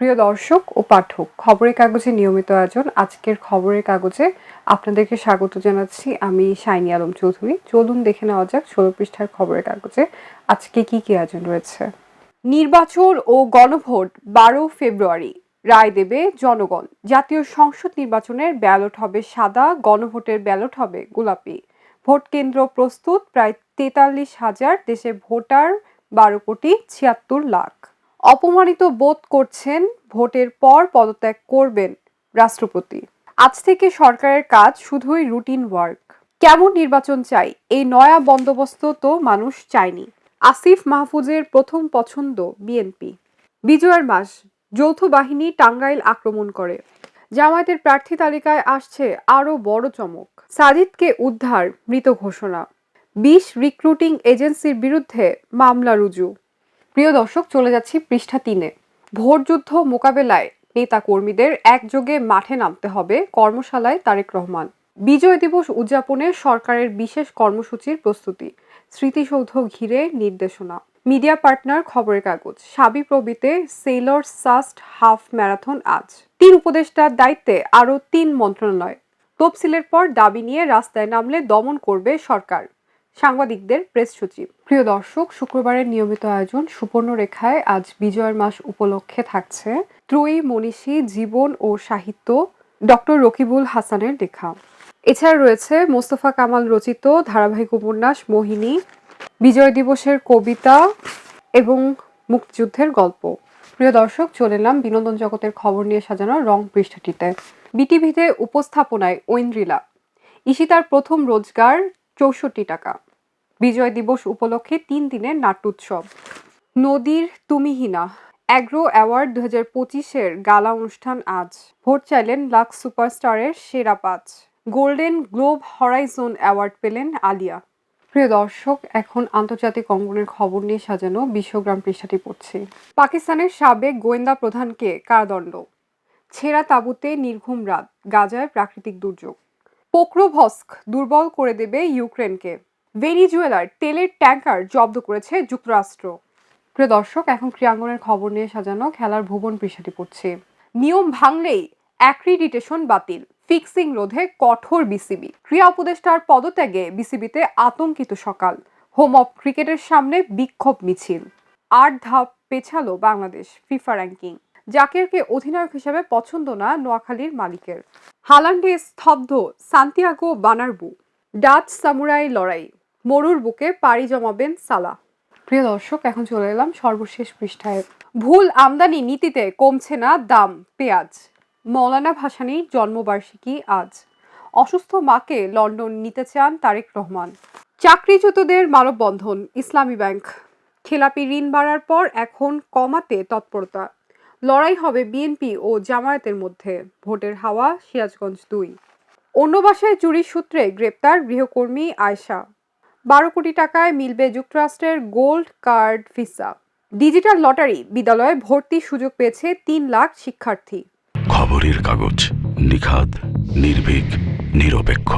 প্রিয় দর্শক ও পাঠক, খবরের কাগজে নিয়মিত আয়োজন। আজকের খবরের কাগজে আপনাদেরকে স্বাগত জানাচ্ছি আমি শাইনি আলম চৌধুরী। চলুন দেখে নেওয়া যাক ষোলো পৃষ্ঠার খবরের কাগজে আজকে কি কি আয়োজন রয়েছে। নির্বাচন ও গণভোট বারো ফেব্রুয়ারি। রায় দেবে জনগণ। জাতীয় সংসদ নির্বাচনের ব্যালট হবে সাদা, গণভোটের ব্যালট হবে গোলাপি। ভোট কেন্দ্র প্রস্তুত, প্রায় তেতাল্লিশ হাজার দেশে ভোটার বারো কোটি ছিয়াত্তর লাখ। অপমানিত বোধ করছেন, ভোটের পর পদত্যাগ করবেন রাষ্ট্রপতি। আজ থেকে সরকারের কাজ শুধুই রুটিন ওয়ার্ক। কেমন নির্বাচন চাই? এই নয়া বন্দোবস্ত তো মানুষ চায়নি। আসিফ মাহফুজের প্রথম পছন্দ বিএনপি। বিজয়ের মাস, যৌথ বাহিনী টাঙ্গাইল আক্রমণ করে। জামায়াতের প্রার্থী তালিকায় আসছে আরও বড় চমক। সাজিদকে উদ্ধার, মৃত ঘোষণা। বিশ রিক্রুটিং এজেন্সির বিরুদ্ধে মামলা রুজু। প্রিয় দর্শক, চলে যাচ্ছি পৃষ্ঠা তিনে। ভোটযুদ্ধ মোকাবেলায় নেতা কর্মীদের একযোগে মাঠে নামতে হবে কর্মশালায় তারেক রহমান। বিজয় দিবস উদযাপনে সরকারের বিশেষ কর্মসূচির প্রস্তুতি। স্মৃতিসৌধ ঘিরে নির্দেশনা। মিডিয়া পার্টনার খবরের কাগজ। সাবি প্রবিতে সেলর সাস্ট হাফ ম্যারাথন আজ। তিন উপদেষ্টার দায়িত্বে আরও তিন মন্ত্রণালয়। তফসিলের পর দাবি নিয়ে রাস্তায় নামলে দমন করবে সরকার। সাংবাদিকদের প্রেস সচিব। প্রিয় দর্শক, শুক্রবারের নিয়মিত আয়োজন সুবর্ণরেখায় আজ বিজয়ের মাস উপলক্ষে থাকছে। ত্রয়ী মনীষী, জীবন ও সাহিত্য ডক্টর রকিবুল হাসানের লেখা। এছাড়া রয়েছে মোস্তফা কামাল রচিত ধারাবাহিক উপন্যাস মোহিনী, বিজয় দিবসের কবিতা এবং মুক্তিযুদ্ধের গল্প। প্রিয় দর্শক, চলে এলাম বিনোদন জগতের খবর নিয়ে সাজানো রং পৃষ্ঠাটিতে। বিটিভিতে উপস্থাপনায় ঐন্দ্রিলা। ঈশিতার প্রথম রোজগার চৌষট্টি টাকা। বিজয় দিবস উপলক্ষে তিন দিনের নাট্যোৎসব। নদীর তুমিহীনা অ্যাগ্রো অ্যাওয়ার্ড দু হাজার পঁচিশের গালা অনুষ্ঠান আজ। ভোট চাইলেন লাক্স সুপারস্টারের সেরা পাঁচ। গোল্ডেন গ্লোব হরাইজন অ্যাওয়ার্ড পেলেন আলিয়া। প্রিয় দর্শক, এখন আন্তর্জাতিক অঙ্গনের খবর নিয়ে সাজানো বিশ্বগ্রাম পৃষ্ঠাটি পড়ছি। পাকিস্তানের সাবেক গোয়েন্দা প্রধানকে কারাদণ্ড। ছেঁড়া তাঁবুতে নির্ঘুম রাত, গাজায় প্রাকৃতিক দুর্যোগ। পোক্রোভস্ক দুর্বল করে দেবে ইউক্রেনকে। ভেনিজুয়েলার তেলের ট্যাঙ্কার জব্দ করেছে যুক্তরাষ্ট্র। প্রিয় দর্শক, এখন ক্রিয়াঙ্গনের খবর নিয়ে সাজানো খেলার ভুবন পৃষ্ঠাটি পড়ছি। নিয়ম ভাঙলেই অ্যাক্রিডিটেশন বাতিল, ফিক্সিং রোধে কঠোর বিসিবি। ক্রিয়া উপদেষ্টার পদত্যাগে বিসিবিতে আতঙ্কিত সকাল, হোম অফ ক্রিকেটের সামনে বিক্ষোভ মিছিল। আট ধাপ পেছালো বাংলাদেশ ফিফা র্যাঙ্কিং, জাকেরকে অধিনায়ক হিসেবে পছন্দ না নোয়াখালীর মালিকের। হালান্ডে স্তব্ধ সান্তিয়াগো বানারবু, ডাচ সামুরাই লড়াই মরুর বুকে পাড়ি জমাবেন সালা প্রিয় দর্শক, এখন চলে এলাম সর্বশেষ পৃষ্ঠায়। ভুল আমদানি নীতিতে কমছে না দাম, পেঁয়াজ। মৌলানা ভাসানীর জন্মবার্ষিকী আজ। অসুস্থ মাকে লন্ডন নিতে চান তারেক রহমান। চাকরিচ্যুতদের মানববন্ধন, ইসলামী ব্যাংক। খেলাপি ঋণ বাড়ার পর এখন কমাতে তৎপরতা। লড়াই হবে বিএনপি ও জামায়াতের মধ্যে। ভোটের হাওয়া সিরাজগঞ্জ দুই। অন্য বাসায় চুরির সূত্রে গ্রেপ্তার গৃহকর্মী আয়শা। বারো কোটি টাকায় মিলবে যুক্তরাষ্ট্রের gold card visa. Digital lottery বিদ্যালয়ে ভর্তির সুযোগ পেয়েছে তিন লাখ শিক্ষার্থী। খবরের কাগজ নিখাদ, নির্ভীক, নিরপেক্ষ।